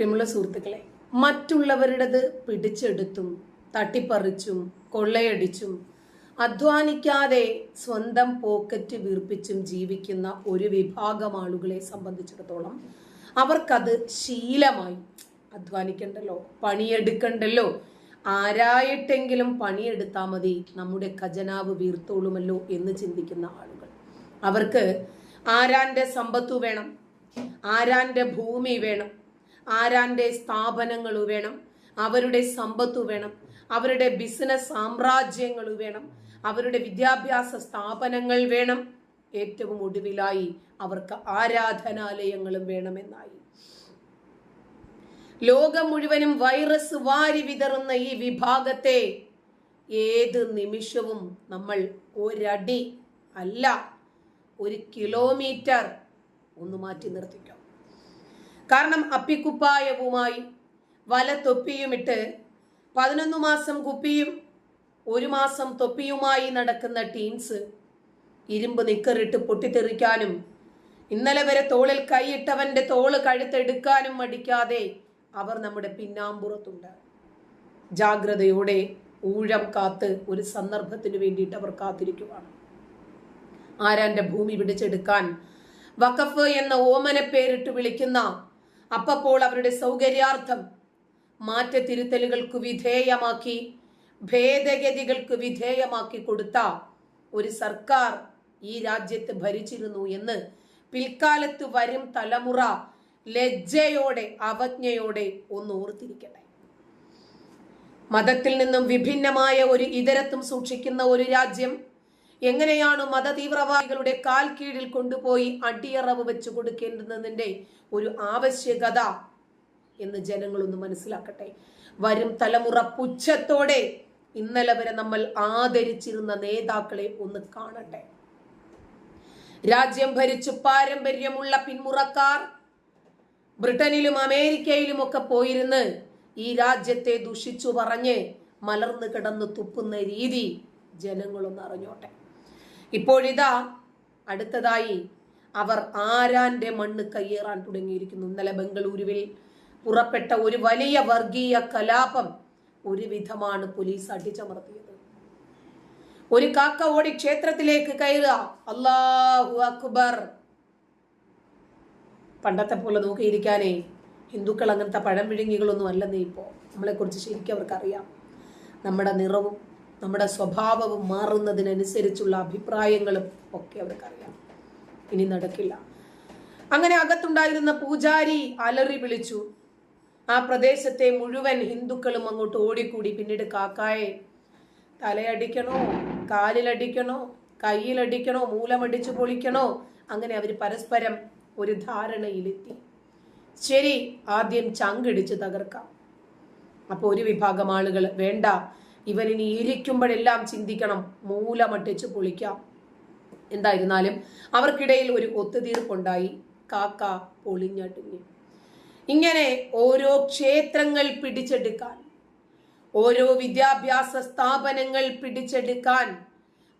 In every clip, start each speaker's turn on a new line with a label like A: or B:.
A: പ്രിയമുള്ള സുഹൃത്തുക്കളെ മറ്റുള്ളവരുടേത് പിടിച്ചെടുത്തും തട്ടിപ്പറിച്ചും കൊള്ളയടിച്ചും അധ്വാനിക്കാതെ സ്വന്തം പോക്കറ്റ് വീർപ്പിച്ചും ജീവിക്കുന്ന ഒരു വിഭാഗം ആളുകളെ സംബന്ധിച്ചിടത്തോളം അവർക്കത് ശീലമായി. അധ്വാനിക്കണ്ടല്ലോ പണിയെടുക്കണ്ടല്ലോ ആരായിട്ടെങ്കിലും പണിയെടുത്താൽ മതി നമ്മുടെ ഖജനാവ് വീർത്തോളുമല്ലോ എന്ന് ചിന്തിക്കുന്ന ആളുകൾ. അവർക്ക് ആരാന്റെ സമ്പത്തു വേണം ആരാന്റെ ഭൂമി വേണം ആരാന്റെ സ്ഥാപനങ്ങൾ വേണം? അവരുടെ സമ്പത്തു വേണം. അവരുടെ ബിസിനസ് സാമ്രാജ്യങ്ങൾ വേണം. അവരുടെ വിദ്യാഭ്യാസ സ്ഥാപനങ്ങൾ വേണം. ഏറ്റവും ഒടുവിലായി അവർക്ക് ആരാധനാലയങ്ങളും വേണമെന്നായി. ലോകം മുഴുവനും വൈറസ് വാരി വിതറുന്ന ഈ വിഭാഗത്തെ ഏത് നിമിഷവും നമ്മൾ ഒരടി അല്ല ഒരു കിലോമീറ്റർ ഒന്ന് മാറ്റി നിർത്തിക്കാം? കാരണം അപ്പിക്കുപ്പായവുമായി വല തൊപ്പിയുമിട്ട് പതിനൊന്ന് മാസം കുപ്പിയും ഒരു മാസം തൊപ്പിയുമായി നടക്കുന്ന ടീംസ് ഇരുമ്പ് നിക്കറിട്ട് പൊട്ടിത്തെറിക്കാനും ഇന്നലെ വരെ തോളിൽ കൈയിട്ടവന്റെ തോൾ കഴുത്തെടുക്കാനും മടിക്കാതെ അവർ നമ്മുടെ പിന്നാമ്പുറത്തുണ്ട്. ജാഗ്രതയോടെ ഊഴം കാത്ത് ഒരു സന്ദർഭത്തിന് വേണ്ടിയിട്ട് അവർ കാത്തിരിക്കുവാണ്. ആരാന്റെ ഭൂമി പിടിച്ചെടുക്കാൻ വഖഫ് എന്ന ഓമന പേരിട്ട് വിളിക്കുന്ന അപ്പപ്പോൾ അവരുടെ സൗകര്യാർത്ഥം മാറ്റത്തിരുത്തലുകൾക്ക് വിധേയമാക്കി ഭേദഗതികൾക്ക് വിധേയമാക്കി കൊടുത്ത ഒരു സർക്കാർ ഈ രാജ്യത്ത് ഭരിച്ചിരുന്നു എന്ന് പിൽക്കാലത്ത് വരും തലമുറ ലജ്ജയോടെ അവജ്ഞയോടെ ഒന്ന് ഓർത്തിരിക്കട്ടെ. മതത്തിൽ നിന്നും വിഭിന്നമായ ഒരു ഇതരത്വം സൂക്ഷിക്കുന്ന ഒരു രാജ്യം എങ്ങനെയാണ് മത തീവ്രവാദികളുടെ കാൽ കീഴിൽ കൊണ്ടുപോയി അടിയറവ് വെച്ചു കൊടുക്കേണ്ടതിന്റെ ഒരു ആവശ്യകത എന്ന് ജനങ്ങളൊന്ന് മനസ്സിലാക്കട്ടെ. വരും തലമുറ പുച്ഛത്തോടെ ഇന്നലെ വരെ നമ്മൾ ആദരിച്ചിരുന്ന നേതാക്കളെ ഒന്ന് കാണട്ടെ. രാജ്യം ഭരിച്ച് പാരമ്പര്യമുള്ള പിന്മുറക്കാർ ബ്രിട്ടനിലും അമേരിക്കയിലും ഒക്കെ പോയിരുന്ന് ഈ രാജ്യത്തെ ദുഷിച്ചു പറഞ്ഞ് മലർന്നു കിടന്ന് തുപ്പുന്ന രീതി ജനങ്ങളൊന്ന് അറിഞ്ഞോട്ടെ. ഇപ്പോഴിതാ അടുത്തതായി അവർ ആരാന്റെ മണ്ണ് കയ്യേറാൻ തുടങ്ങിയിരിക്കുന്നു? ഇന്നലെ ബംഗളൂരുവിൽ പുറപ്പെട്ട ഒരു വലിയ വർഗീയ കലാപം ഒരു വിധമാണ് പോലീസ് അടിച്ചമർത്തിയത്. ഒരു കാക്ക ഓടി ക്ഷേത്രത്തിലേക്ക് കയറുക. അള്ളാഹു അക്ബർ. പണ്ടത്തെ പോലെ നോക്കിയിരിക്കാനേ ഹിന്ദുക്കൾ അങ്ങനത്തെ പഴം വിഴുങ്ങികളൊന്നും അല്ലെന്നേ ഇപ്പോൾ നമ്മളെക്കുറിച്ച് ശരിക്കും അവർക്കറിയാം. നമ്മുടെ നിറവും നമ്മുടെ സ്വഭാവവും മാറുന്നതിനനുസരിച്ചുള്ള അഭിപ്രായങ്ങളും ഒക്കെ അവർക്കറിയാം. ഇനി നടക്കില്ല. അങ്ങനെ അകത്തുണ്ടായിരുന്ന പൂജാരി അലറി വിളിച്ചു. ആ പ്രദേശത്തെ മുഴുവൻ ഹിന്ദുക്കളും അങ്ങോട്ട് ഓടിക്കൂടി. പിന്നീട് കാക്കായെ തലയടിക്കണോ കാലിലടിക്കണോ കയ്യിലടിക്കണോ മൂലമടിച്ചു പൊളിക്കണോ? അങ്ങനെ അവർ പരസ്പരം ഒരു ധാരണയിലെത്തി. ശരി ആദ്യം ചങ്കിടിച്ച് തകർക്കാം. അപ്പോൾ ഒരു വിഭാഗം ആളുകൾ വേണ്ട ഇവനിനി ഇരിക്കുമ്പോഴെല്ലാം ചിന്തിക്കണം. മൂലമട്ടിച്ച് പൊളിക്കാം. എന്തായിരുന്നാലും അവർക്കിടയിൽ ഒരു ഒത്തുതീർപ്പുണ്ടായി. കാക്ക പൊളിഞ്ഞടുങ്ങി. ഇങ്ങനെ ഓരോ ക്ഷേത്രങ്ങൾ പിടിച്ചെടുക്കാൻ ഓരോ വിദ്യാഭ്യാസ സ്ഥാപനങ്ങൾ പിടിച്ചെടുക്കാൻ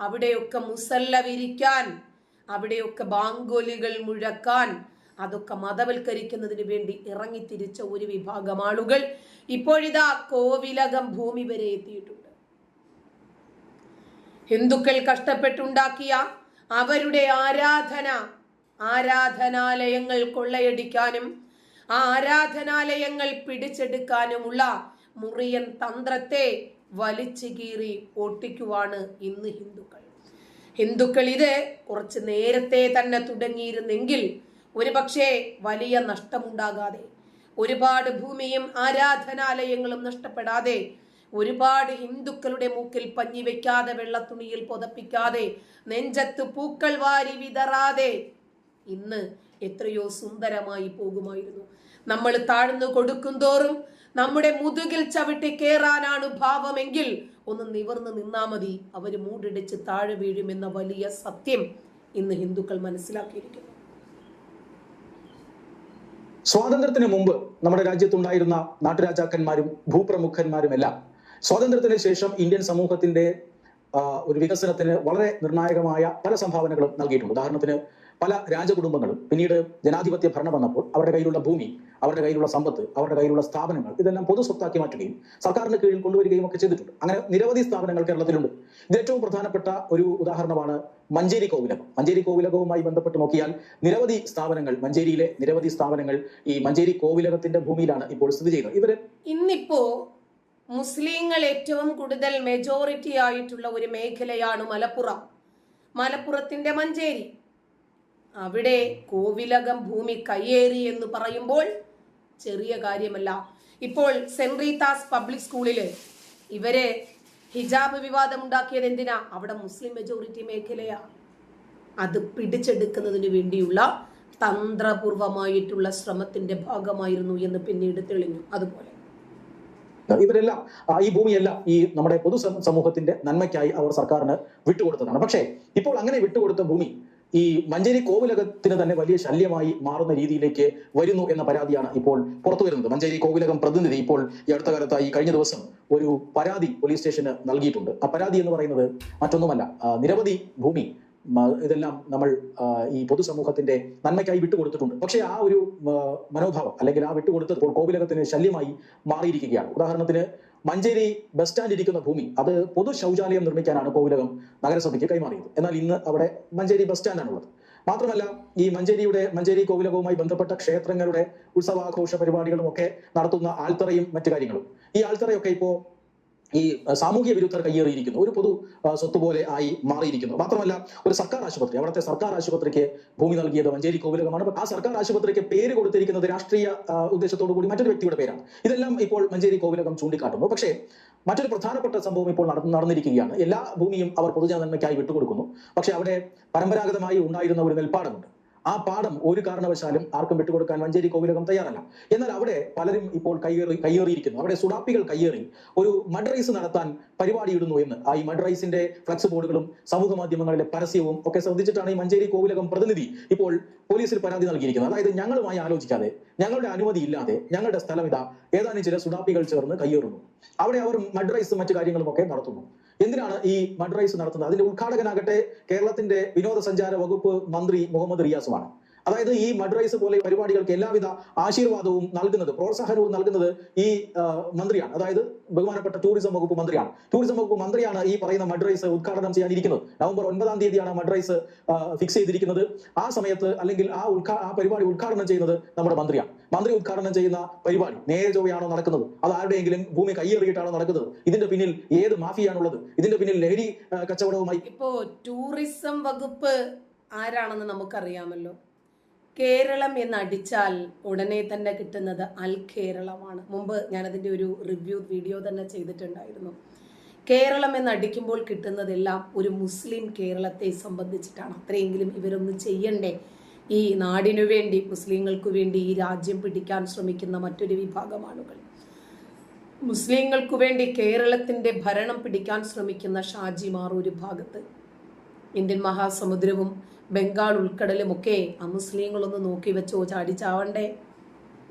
A: അവിടെയൊക്കെ മുസല്ല വിരിക്കാൻ അവിടെയൊക്കെ ബാങ്കോലികൾ മുഴക്കാൻ അതൊക്കെ മതവൽക്കരിക്കുന്നതിന് വേണ്ടി ഇറങ്ങിത്തിരിച്ച ഒരു വിഭാഗം ആളുകൾ ഇപ്പോഴിതാ കോവിലകം ഭൂമി വരെ എത്തിയിട്ടുണ്ട്. ഹിന്ദുക്കൾ കഷ്ടപ്പെട്ടുണ്ടാക്കിയ അവരുടെ ആരാധന ആരാധനാലയങ്ങൾ കൊള്ളയടിക്കാനും ആ ആരാധനാലയങ്ങൾ പിടിച്ചെടുക്കാനുമുള്ള മുറിയൻ തന്ത്രത്തെ വലിച്ചു കീറി ഓട്ടിക്കുവാണ് ഇന്ന് ഹിന്ദുക്കൾ. ഹിന്ദുക്കൾ ഇത് കുറച്ച് നേരത്തെ തന്നെ തുടങ്ങിയിരുന്നെങ്കിൽ ഒരുപക്ഷെ വലിയ നഷ്ടമുണ്ടാകാതെ ഒരുപാട് ഭൂമിയും ആരാധനാലയങ്ങളും നഷ്ടപ്പെടാതെ ഒരുപാട് ഹിന്ദുക്കളുടെ മൂക്കിൽ പഞ്ഞി വെക്കാതെ വെള്ളത്തുണിയിൽ പൊതപ്പിക്കാതെ നെഞ്ചത്ത് പൂക്കൾ വാരി വിതറാതെ ഇന്ന് എത്രയോ സുന്ദരമായി പോകുമായിരുന്നു. നമ്മൾ താഴ്ന്നു കൊടുക്കും തോറും നമ്മുടെ മുതുകിൽ ചവിട്ടി കേറാനാണ് ഭാവമെങ്കിൽ ഒന്ന് നിവർന്ന് നിന്നാ മതി. അവർ മൂടിടിച്ച് താഴെ വീഴുമെന്ന വലിയ സത്യം ഇന്ന് ഹിന്ദുക്കൾ മനസ്സിലാക്കിയിരിക്കുന്നു.
B: സ്വാതന്ത്ര്യത്തിന് മുമ്പ് നമ്മുടെ രാജ്യത്തുണ്ടായിരുന്ന നാട്ടുരാജാക്കന്മാരും ഭൂപ്രമുഖന്മാരും എല്ലാം സ്വാതന്ത്ര്യത്തിന് ശേഷം ഇന്ത്യൻ സമൂഹത്തിന്റെ ഒരു വികസനത്തിന് വളരെ നിർണായകമായ പല സംഭാവനകളും നൽകിയിട്ടുണ്ട്. ഉദാഹരണത്തിന് പല രാജകുടുംബങ്ങളും പിന്നീട് ജനാധിപത്യ ഭരണം വന്നപ്പോൾ അവരുടെ കയ്യിലുള്ള ഭൂമി അവരുടെ കയ്യിലുള്ള സമ്പത്ത് അവരുടെ കയ്യിലുള്ള സ്ഥാപനങ്ങൾ ഇതെല്ലാം പൊതു സ്വത്താക്കി മാറ്റുകയും സർക്കാരിന്റെ കീഴിൽ കൊണ്ടുവരികയും ഒക്കെ ചെയ്തിട്ടുണ്ട്. അങ്ങനെ നിരവധി സ്ഥാപനങ്ങൾ കേരളത്തിലുണ്ട്. ഇത് ഏറ്റവും പ്രധാനപ്പെട്ട ഒരു ഉദാഹരണമാണ് മഞ്ചേരി കോവിലകം. മഞ്ചേരി കോവിലകവുമായി ബന്ധപ്പെട്ട് നോക്കിയാൽ നിരവധി സ്ഥാപനങ്ങൾ മഞ്ചേരിയിലെ നിരവധി സ്ഥാപനങ്ങൾ ഈ മഞ്ചേരി കോവിലകത്തിന്റെ ഭൂമിയിലാണ് ഇപ്പോൾ സ്ഥിതി ചെയ്യുന്നത്. ഇവർ
A: ഇന്നിപ്പോ മുസ്ലിങ്ങൾ ഏറ്റവും കൂടുതൽ മെജോറിറ്റി ആയിട്ടുള്ള ഒരു മേഖലയാണ് മലപ്പുറം. മലപ്പുറത്തിന്റെ മഞ്ചേരി. അവിടെ കോവിലകം ഭൂമി കയ്യേറി എന്ന് പറയുമ്പോൾ ചെറിയ കാര്യമല്ല. ഇപ്പോൾ സെന്റ് റീതാസ് പബ്ലിക് സ്കൂളിൽ ഇവരെ ഹിജാബ് വിവാദം ഉണ്ടാക്കിയത് എന്തിനാ? അവിടെ മുസ്ലിം മെജോറിറ്റി മേഖലയാ. അത് പിടിച്ചെടുക്കുന്നതിന് വേണ്ടിയുള്ള തന്ത്രപൂർവമായിട്ടുള്ള ശ്രമത്തിന്റെ ഭാഗമായിരുന്നു എന്ന് പിന്നീട് തെളിഞ്ഞു. അതുപോലെ.
B: ഇവരെല്ലാം ഈ ഭൂമിയെല്ലാം ഈ നമ്മുടെ പൊതു സമൂഹത്തിന്റെ നന്മയ്ക്കായി അവർ സർക്കാരിന് വിട്ടുകൊടുത്തതാണ്. പക്ഷേ ഇപ്പോൾ അങ്ങനെ വിട്ടുകൊടുത്ത ഭൂമി ഈ മഞ്ചേരി കോവിലകത്തിന് തന്നെ വലിയ ശല്യമായി മാറുന്ന രീതിയിലേക്ക് വരുന്നു എന്ന പരാതിയാണ് ഇപ്പോൾ പുറത്തു വരുന്നത്. മഞ്ചേരി കോവിലകം പ്രതിനിധി ഇപ്പോൾ ഈ അടുത്ത കാലത്തായി കഴിഞ്ഞ ദിവസം ഒരു പരാതി പോലീസ് സ്റ്റേഷന് നൽകിയിട്ടുണ്ട്. ആ പരാതി എന്ന് പറയുന്നത് മറ്റൊന്നുമല്ല. നിരവധി ഭൂമി ഇതെല്ലാം നമ്മൾ ഈ പൊതുസമൂഹത്തിന്റെ നന്മയ്ക്കായി വിട്ടുകൊടുത്തിട്ടുണ്ട്. പക്ഷേ ആ ഒരു മനോഭാവം അല്ലെങ്കിൽ ആ വിട്ടുകൊടുത്തത് കോവിലകത്തിന് ശല്യമായി മാറിയിരിക്കുകയാണ്. ഉദാഹരണത്തിന് മഞ്ചേരി ബസ് സ്റ്റാൻഡ് ഇരിക്കുന്ന ഭൂമി അത് പൊതു ശൗചാലയം നിർമ്മിക്കാനാണ് കോവിലകം നഗരസഭയ്ക്ക് കൈമാറിയത്. എന്നാൽ ഇന്ന് അവിടെ മഞ്ചേരി ബസ് സ്റ്റാൻഡാണുള്ളത്. മാത്രമല്ല ഈ മഞ്ചേരിയുടെ മഞ്ചേരി കോവിലകവുമായി ബന്ധപ്പെട്ട ക്ഷേത്രങ്ങളുടെ ഉത്സവാഘോഷ പരിപാടികളും ഒക്കെ നടത്തുന്ന ആൽത്തറയും മറ്റു കാര്യങ്ങളും. ഈ ആൽത്തറയൊക്കെ ഇപ്പോ ഈ സാമൂഹ്യ വിരുദ്ധർ കയ്യേറിയിരിക്കുന്നു. ഒരു പൊതു സ്വത്ത് പോലെ ആയി മാറിയിരിക്കുന്നു. മാത്രമല്ല ഒരു സർക്കാർ ആശുപത്രി അവിടുത്തെ സർക്കാർ ആശുപത്രിക്ക് ഭൂമി നൽകിയത് മഞ്ചേരി കോവിലകമാണ്. ആ സർക്കാർ ആശുപത്രിക്ക് പേര് കൊടുത്തിരിക്കുന്നത് രാഷ്ട്രീയ ഉദ്ദേശത്തോടു കൂടി മറ്റൊരു വ്യക്തിയുടെ പേരാണ്. ഇതെല്ലാം ഇപ്പോൾ മഞ്ചേരി കോവിലകം ചൂണ്ടിക്കാട്ടുന്നു. പക്ഷേ മറ്റൊരു പ്രധാനപ്പെട്ട സംഭവം ഇപ്പോൾ നടന്ന് നടന്നിരിക്കുകയാണ്. എല്ലാ ഭൂമിയും അവർ പൊതുജനന്മയ്ക്കായി വിട്ടുകൊടുക്കുന്നു. പക്ഷെ അവിടെ പരമ്പരാഗതമായി ഉണ്ടായിരുന്ന ഒരു നെൽപ്പാടമുണ്ട്. ആ പാഠം ഒരു കാരണവശാലും ആർക്കും വിട്ടുകൊടുക്കാൻ മഞ്ചേരി കോവിലകം തയ്യാറല്ല. എന്നാൽ അവിടെ പലരും ഇപ്പോൾ കയ്യേറി കയ്യേറിയിരിക്കുന്നു. അവിടെ സുഡാപ്പികൾ കയ്യേറി ഒരു മഡ് റൈസ് നടത്താൻ പരിപാടിയിടുന്നു എന്ന്. ആ ഈ മഡ് റൈസിന്റെ ഫ്ലക്സ് ബോർഡുകളും സമൂഹ മാധ്യമങ്ങളിലെ പരസ്യവും ഒക്കെ ശ്രദ്ധിച്ചിട്ടാണ് ഈ മഞ്ചേരി കോവിലകം പ്രതിനിധി ഇപ്പോൾ പോലീസിൽ പരാതി നൽകിയിരിക്കുന്നത്. അതായത് ഞങ്ങളുമായി ആലോചിക്കാതെ ഞങ്ങളുടെ അനുമതി ഇല്ലാതെ ഞങ്ങളുടെ സ്ഥലം ഇതാ ഏതാനും ചില സുഡാപ്പികൾ ചേർന്ന് കയ്യേറുന്നു. അവിടെ അവർ മഡ് മറ്റു കാര്യങ്ങളും ഒക്കെ നടത്തുന്നു. എന്തിനാണ് ഈ മഡ് റൈസ് നടത്തുന്നത്? അതിന്റെ ഉദ്ഘാടകനാകട്ടെ കേരളത്തിന്റെ വിനോദസഞ്ചാര വകുപ്പ് മന്ത്രി മുഹമ്മദ് റിയാസുമാണ്. അതായത് ഈ മഡ് റൈസ് പോലെ പരിപാടികൾക്ക് എല്ലാവിധ ആശീർവാദവും നൽകുന്നത് പ്രോത്സാഹനവും നൽകുന്നത് ഈ മന്ത്രിയാണ്. അതായത് ബഹുമാനപ്പെട്ട ടൂറിസം വകുപ്പ് മന്ത്രിയാണ്. ടൂറിസം വകുപ്പ് മന്ത്രിയാണ് ഈ പറയുന്ന മഡ് റൈസ് ഉദ്ഘാടനം ചെയ്യാനിരിക്കുന്നത്. നവംബർ ഒൻപതാം തീയതിയാണ് മഡ് റൈസ് ഫിക്സ് ചെയ്തിരിക്കുന്നത്. ആ സമയത്ത് അല്ലെങ്കിൽ ആ ഉദ്ഘാ ആ പരിപാടി ഉദ്ഘാടനം ചെയ്യുന്നത് നമ്മുടെ മന്ത്രിയാണ്. മന്ത്രി ഉദ്ഘാടനം ചെയ്യുന്ന പരിപാടി. നേരെ ചൊവ്വയാണോ നടക്കുന്നത്? അത് ആരുടെയെങ്കിലും ഭൂമി കയ്യേറിയിട്ടാണോ നടക്കുന്നത്? ഇതിന്റെ പിന്നിൽ ഏത് മാഫിയാണുള്ളത്? ഇതിന്റെ പിന്നിൽ ലഹരി കച്ചവടവുമായി
A: ഇപ്പോ ടൂറിസം വകുപ്പ് ആരാണെന്ന് നമുക്കറിയാമല്ലോ. കേരളം എന്ന് അടിച്ചാൽ ഉടനെ തന്നെ കിട്ടുന്നത് അൽ കേരളമാണ്. മുമ്പ് ഞാനതിന്റെ ഒരു റിവ്യൂ വീഡിയോ തന്നെ ചെയ്തിട്ടുണ്ടായിരുന്നു. കേരളം എന്ന് അടിക്കുമ്പോൾ കിട്ടുന്നതെല്ലാം ഒരു മുസ്ലിം കേരളത്തെ സംബന്ധിച്ചിട്ടാണ്. അത്രയെങ്കിലും ഇവരൊന്ന് ചെയ്യണ്ടേ? ഈ നാടിനു വേണ്ടി മുസ്ലിങ്ങൾക്ക് വേണ്ടി ഈ രാജ്യം പിടിക്കാൻ ശ്രമിക്കുന്ന മറ്റൊരു വിഭാഗം ആളുകൾ മുസ്ലിങ്ങൾക്ക് വേണ്ടി കേരളത്തിന്റെ ഭരണം പിടിക്കാൻ ശ്രമിക്കുന്ന ഷാജിമാർ ഒരു ഭാഗത്ത്. ഇന്ത്യൻ മഹാസമുദ്രവും ബംഗാൾ ഉൾക്കടലും ഒക്കെ ആ മുസ്ലിങ്ങളൊന്ന് നോക്കി വെച്ചോ ചാടിച്ചാവണ്ടേ?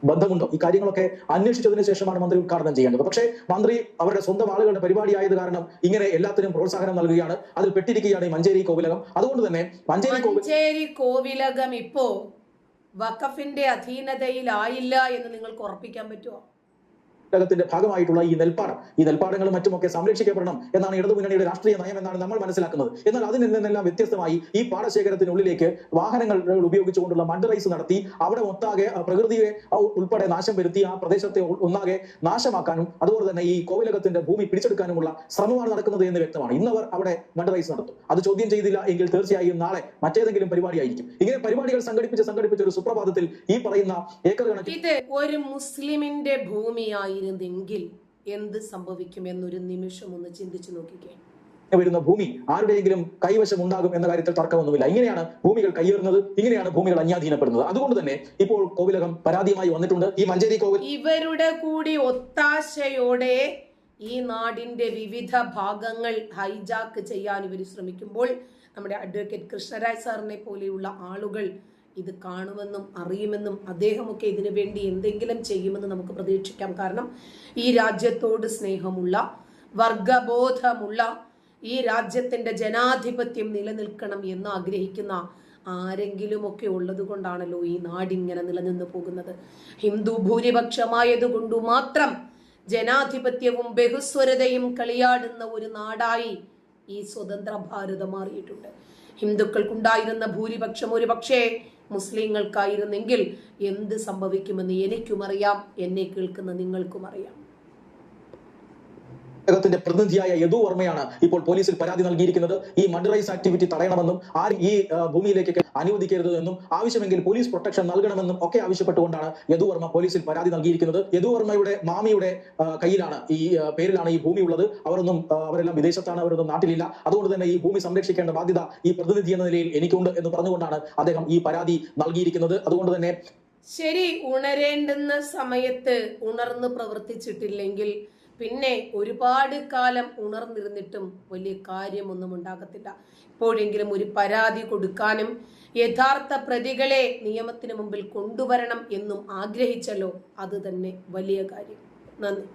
B: ബന്ധമുണ്ടോ? ഈ കാര്യങ്ങളൊക്കെ അന്വേഷിച്ചതിന് ശേഷമാണ് മന്ത്രി ഉദ്ഘാടനം ചെയ്യേണ്ടത്. പക്ഷേ മന്ത്രി അവരുടെ സ്വന്തം ആളുകളുടെ പരിപാടിയായത് കാരണം ഇങ്ങനെ എല്ലാത്തിനും പ്രോത്സാഹനം നൽകുകയാണ്. അതിൽ പെട്ടിരിക്കുകയാണ് ഈ മഞ്ചേരി കോവിലകം. അതുകൊണ്ട് തന്നെ മഞ്ചേരി
A: മഞ്ചേരി കോവിലകം ഇപ്പോ വഖഫിന്റെ അധീനതയിലായില്ല എന്ന് നിങ്ങൾക്ക് ഉറപ്പിക്കാൻ പറ്റുമോ
B: ത്തിന്റെ ഭാഗമായിട്ടുള്ള ഈ നെൽപ്പാടം. ഈ നെൽപ്പാടങ്ങളും മറ്റുമൊക്കെ സംരക്ഷിക്കപ്പെടണം എന്നാണ് ഇടതുമുന്നണിയുടെ രാഷ്ട്രീയ നയം എന്നാണ് നമ്മൾ മനസ്സിലാക്കുന്നത്. എന്നാൽ അതിൽ നിന്നെല്ലാം വ്യത്യസ്തമായി ഈ പാടശേഖരത്തിനുള്ളിലേക്ക് വാഹനങ്ങൾ ഉപയോഗിച്ചുകൊണ്ടുള്ള മഡ് റൈസ് നടത്തി അവിടെ ഒത്താകെ പ്രകൃതിയെ ഉൾപ്പെടെ നാശം വരുത്തി ആ പ്രദേശത്തെ ഒന്നാകെ നാശമാക്കാനും അതുപോലെ തന്നെ ഈ കോവിലകത്തിന്റെ ഭൂമി പിടിച്ചെടുക്കാനുമുള്ള ശ്രമമാണ് നടക്കുന്നത് എന്ന് വ്യക്തമാണ്. ഇന്നവർ അവിടെ മഡ് റൈസ് നടത്തും. അത് ചോദ്യം ചെയ്തില്ല എങ്കിൽ തീർച്ചയായും നാളെ മറ്റേതെങ്കിലും പരിപാടിയായിരിക്കും. ഇങ്ങനെ പരിപാടികൾ സംഘടിപ്പിച്ച് സംഘടിപ്പിച്ച ഒരു സുപ്രഭാതത്തിൽ ഈ പറയുന്ന ഏക്കർ കണക്കിന്
A: ഇത് ഒരു മുസ്ലിമിന്റെ ഭൂമിയായിരുന്നെങ്കിൽ എന്ത് സംഭവിക്കും എന്നൊരു നിമിഷം ഒന്ന് ചിന്തിച്ചു നോക്കിക്കേ.
B: വരുന്ന ഭൂമി ആരുടെയെങ്കിലും കൈവശം ഉണ്ടാകും എന്ന കാര്യത്തിൽ തർക്കമൊന്നുമില്ല. ഇങ്ങനെയാണ് ഭൂമികൾ കയ്യേറുന്നത് ഇങ്ങനെയാണ് ഭൂമികൾ അന്യാധീനപ്പെടുന്നത്. അതുകൊണ്ട് തന്നെ ഇപ്പോൾ കോവിലകം പരാതിയുമായി വന്നിട്ടുണ്ട്. ഈ മഞ്ചേരി കോവിൽ
A: ഇവരുടെ കൂടി ഒത്താശയോടെ ഈ നാടിന്റെ വിവിധ ഭാഗങ്ങൾ ഹൈജാക്ക് ചെയ്യാൻ ഇവർ ശ്രമിക്കുമ്പോൾ നമ്മുടെ അഡ്വക്കേറ്റ് കൃഷ്ണരാജ് സാറിനെ പോലെയുള്ള ആളുകൾ ഇത് കാണുമെന്നും അറിയുമെന്നും അദ്ദേഹമൊക്കെ ഇതിനു വേണ്ടി എന്തെങ്കിലും ചെയ്യുമെന്ന് നമുക്ക് പ്രതീക്ഷിക്കാം. കാരണം ഈ രാജ്യത്തോട് സ്നേഹമുള്ള വർഗബോധമുള്ള ഈ രാജ്യത്തിന്റെ ജനാധിപത്യം നിലനിൽക്കണം എന്ന് ആഗ്രഹിക്കുന്ന ആരെങ്കിലുമൊക്കെ ഉള്ളത് കൊണ്ടാണല്ലോ ഈ നാടിങ്ങനെ നിലനിന്ന് പോകുന്നത്. ഹിന്ദു ഭൂരിപക്ഷമായതുകൊണ്ടു മാത്രം ജനാധിപത്യവും ബഹുസ്വരതയും കളിയാടുന്ന ഒരു നാടായി ഈ സ്വതന്ത്ര ഭാരതം മാറിയിട്ടുണ്ട്. ഹിന്ദുക്കൾക്കുണ്ടായിരുന്ന ഭൂരിപക്ഷം ഒരു പക്ഷേ മുസ്ലിങ്ങൾക്കായിരുന്നെങ്കിൽ എന്ത് സംഭവിക്കുമെന്ന് എനിക്കും അറിയാം. എന്നെ കേൾക്കുന്ന നിങ്ങൾക്കും അറിയാം.
B: ത്തിന്റെ പ്രതിനിധിയായ യദു വർമ്മയാണ് ഇപ്പോൾ പോലീസിൽ പരാതി നൽകിയിരിക്കുന്നത്. ഈ മണ്ടറൈസ് ആക്ടിവിറ്റി തടയണമെന്നും ആരും ഈ ഭൂമിയിലേക്ക് അനുവദിക്കരുത് എന്നും ആവശ്യമെങ്കിൽ പോലീസ് പ്രൊട്ടക്ഷൻ നൽകണമെന്നും ഒക്കെ ആവശ്യപ്പെട്ടുകൊണ്ടാണ് യദു വർമ്മ പോലീസിൽ പരാതി നൽകിയിരിക്കുന്നത്. യദു വർമ്മയുടെ മാമിയുടെ കയ്യിലാണ് ഈ പേരിലാണ് ഈ ഭൂമി ഉള്ളത്. അവരൊന്നും അവരെല്ലാം വിദേശത്താണ് അവരൊന്നും നാട്ടിലില്ല. അതുകൊണ്ട് തന്നെ ഈ ഭൂമി സംരക്ഷിക്കേണ്ട ബാധ്യത ഈ പ്രതിനിധി എന്ന നിലയിൽ എനിക്കുണ്ട് എന്ന് പറഞ്ഞുകൊണ്ടാണ് അദ്ദേഹം ഈ പരാതി നൽകിയിരിക്കുന്നത്. അതുകൊണ്ട് തന്നെ
A: ശരി ഉണരേണ്ടുന്ന സമയത്ത് ഉണർന്ന് പ്രവർത്തിച്ചിട്ടില്ലെങ്കിൽ പിന്നെ ഒരുപാട് കാലം ഉണർന്നിരുന്നിട്ടും വലിയ കാര്യമൊന്നും ഉണ്ടാകത്തില്ല. ഇപ്പോഴെങ്കിലും ഒരു പരാതി കൊടുക്കാനും യഥാർത്ഥ പ്രതികളെ നിയമത്തിന് മുമ്പിൽ കൊണ്ടുവരണം എന്നും ആഗ്രഹിച്ചല്ലോ. അത് തന്നെ വലിയ കാര്യം. നന്ദി.